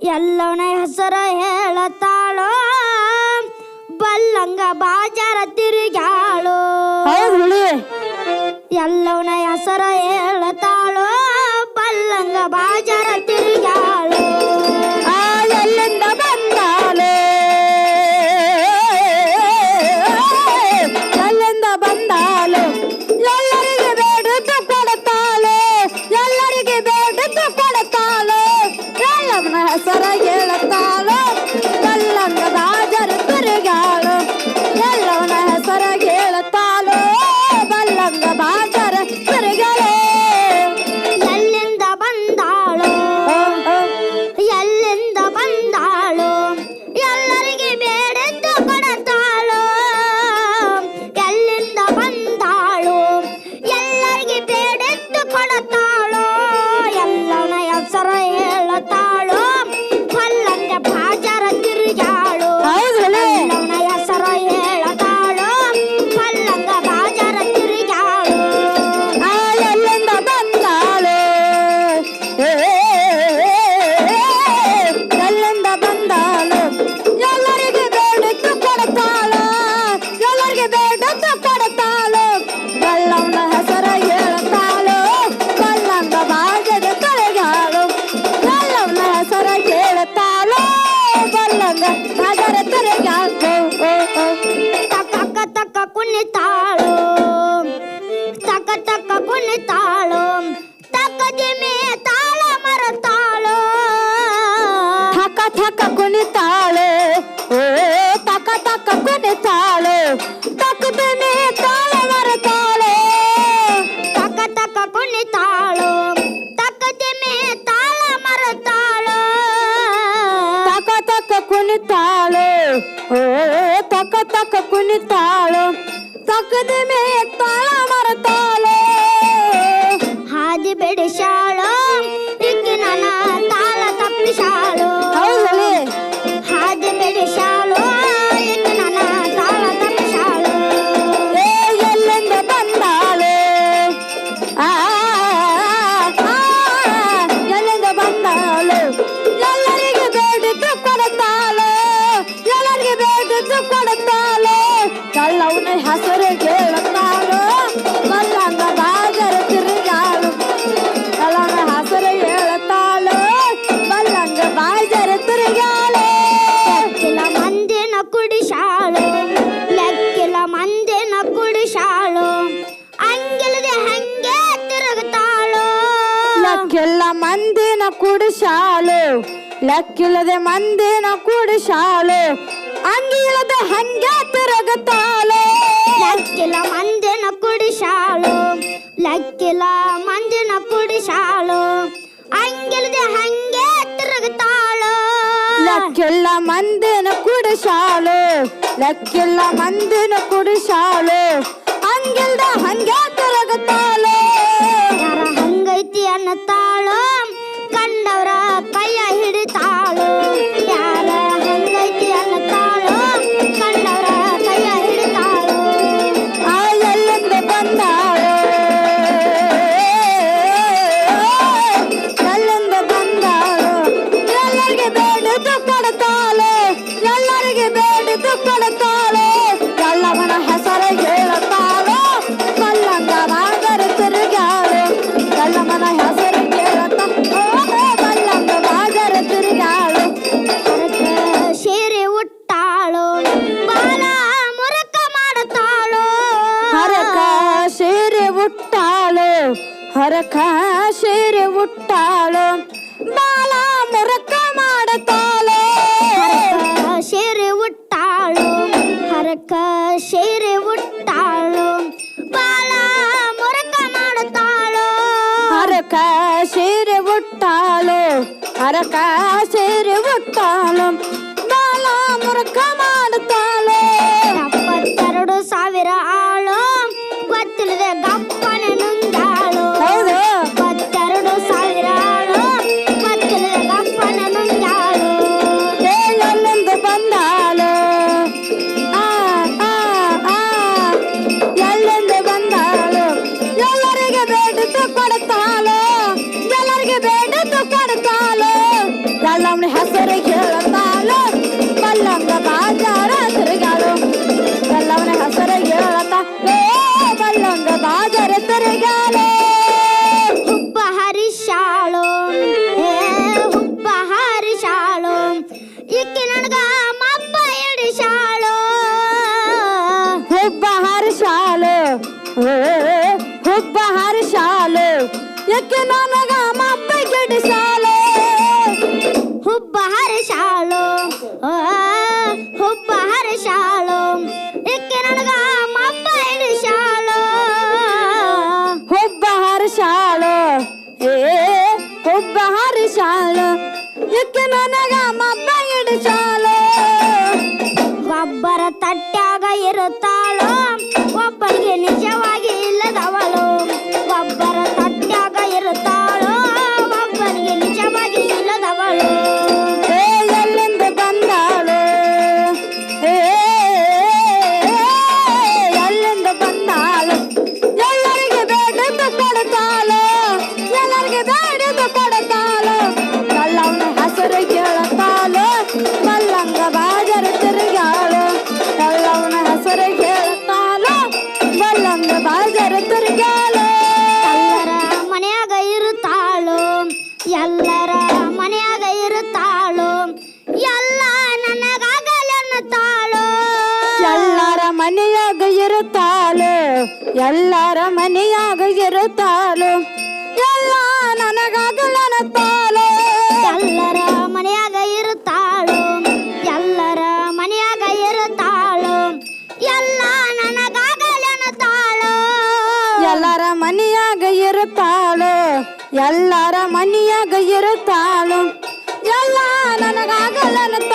ಎಲ್ಲವನ ಹೆಸರ ಹೇಳತಾಳೋ ಬಲ್ಲಂಗ ಬಾಜಾರ ತಿರುಗಾಳು ಎಲ್ಲವನ ಹೆಸರ ಹೇಳತಾಳೋ ಬಲ್ಲಂಗ ಬಾಜಾರ ಥಕ ಥಕ ಕುಣಿತಾಳೆ. ಓ ತಕ ತಕ ಕುಣಿತಾಳೆ. ತಕ್ಕದನೆ ತಾಳ ಮರತಾಳೆ ತಕ ತಕ ಕುಣಿತಾಳು. ತಕ್ಕ ದಿಮೆ ತಾಳ ಮರತಾಳು. ತಕ ತಕ ಕುಣಿತಾಳೆ. ಓ ತಕ ತಕ ಕುಣಿತಾಳು. ತಕ್ಕದನೆ ತಾಳ ಮರತಾಳೆ. ಕಳ್ಳವನ ಹೆಸರು ಕೇಳುತ್ತಾಳು ಮಲ್ಲಂಗ ಬಾಜರ ತಿರುಗಾಳು ಕಳ್ಳವನ ಹೆಸರು ಹೇಳುತ್ತಾಳು? ಮಲ್ಲಂಗ ಬಾಜರ ತಿರುಗಾಳು ಲೆಕ್ಕಿಲ ಮಂದಿನ ಕುಡಿಸಾಳು. ಲೆಕ್ಕಿಲ ಮಂದಿನ ಕುಡಿಸಾಳು. ಅಂಗಿಲದೆ ಹಂಗೆ ತಿರುಗುತ್ತಾಳು. ಲೆಕ್ಕಿಲ್ಲ ಮಂದಿನ ಕುಡಿಸಾಲು ಲೆಕ್ಕಿಲ್ಲದೆ ಮಂದಿನ ಕುಡಿಸಾಲು ಅಂಗಿಲ್ಲದೆ ಹಂಗೆ ತಿರುಗುತ್ತಾಳೆ ಲೆಕ್ಕಿಲ ಮಂದಿನ ಕುಡಿಸಾಳು, ಲಕ್ಕಿಲ ಮಂದಿನ ಕುಡಿಸಾಳು, ಅಂಗಿಲದ ಹಂಗೆ ತಿರುಗುತ್ತಾಳು ಲಕ್ಕಿಲ್ಲ ಮಂದಿನ ಕುಡಿಸಾಲು ಲಕ್ಕಿಲ್ಲ ಮಂದಿನ ಕುಡಿಸಾಲು ಅಂಗಿಲ್ದ ಹಂಗೆ ತಿರುಗುತ್ತಾಳೆ ಹರಕ ಸೀರೆ ಉಟ್ಟಾಳು ಬಾಲ ಮುರಕ ಮಾಡುತ್ತಾಳೆ ಹರಕ ಸೀರೆ ಉಟ್ಟಾಳು ಹರಕ ಸೀರೆ ಉಟ್ಟಾಳು ಬಾಲ ಮುರಕ ಮಾಡುತ್ತಾಳು ಹರಕ ಸೀರೆ ಉಟ್ಟಾಳು ಹರಕ ಯಾಕೆ ನನಗ ಎಲ್ಲರ ಮನೆಯಾಗ ಇರುತ್ತಾಳು ಎಲ್ಲ ನನಗಾಗ ನನತ್ತಾಳು ಎಲ್ಲರ ಮನೆಯಾಗ ಇರುತ್ತಾಳು ಎಲ್ಲರ ಮನೆಯಾಗ ಇರುತ್ತಾಳು ಎಲ್ಲ ನನಗಾಗ ನೆನತಾಳು ಎಲ್ಲರ ಮನೆಯಾಗ ಇರುತ್ತಾಳು ಎಲ್ಲರ ಮನೆಯಾಗ ಇರುತ್ತಾಳು ಎಲ್ಲ ನನಗಾಗ ನೆನತಾಳು